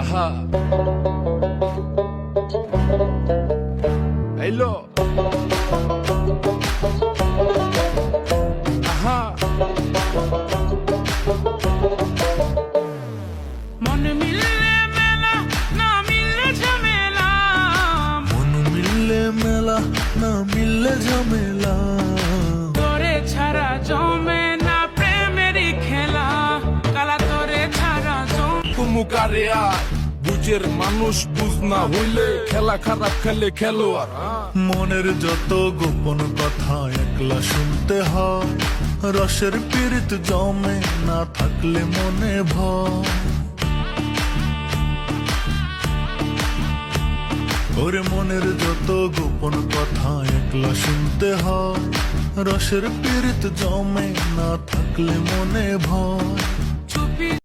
আহা। এলো আহা। মন মিললে মেলা না মিললে ঝামেলা। মন মিললে মেলা না মিললে ঝামেলা। জমে কুমুকারে আর বুঝের মানুষ বুঝ না হইলে খেলা খারাপ খেলে খেলোয়াড় মনের যত গোপন কথা একলা শুনতে হয়, রসের পীড়িত জমে না থাকলে মনে ভয়। মনের যত গোপন কথা একলা শুনতে হয়, রসের পীড়িত জমে না থাকলে মনে ভয়।